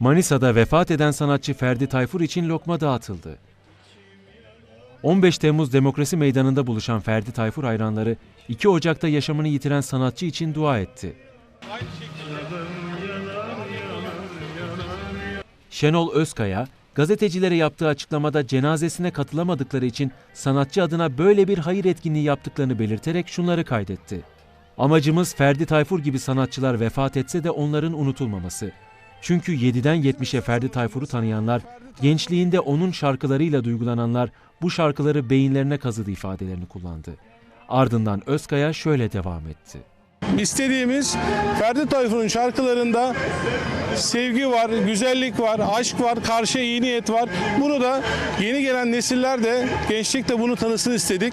Manisa'da vefat eden sanatçı Ferdi Tayfur için lokma dağıtıldı. 15 Temmuz Demokrasi Meydanı'nda buluşan Ferdi Tayfur hayranları 2 Ocak'ta yaşamını yitiren sanatçı için dua etti. Şenol Özkaya, gazetecilere yaptığı açıklamada cenazesine katılamadıkları için sanatçı adına böyle bir hayır etkinliği yaptıklarını belirterek şunları kaydetti. Amacımız Ferdi Tayfur gibi sanatçılar vefat etse de onların unutulmaması. Çünkü 7'den 70'e Ferdi Tayfur'u tanıyanlar, gençliğinde onun şarkılarıyla duygulananlar bu şarkıları beyinlerine kazıdı ifadelerini kullandı. Ardından Özkaya şöyle devam etti. İstediğimiz Ferdi Tayfur'un şarkılarında sevgi var, güzellik var, aşk var, karşı iyi niyet var. Bunu da yeni gelen nesiller de, gençlik de bunu tanısın istedik.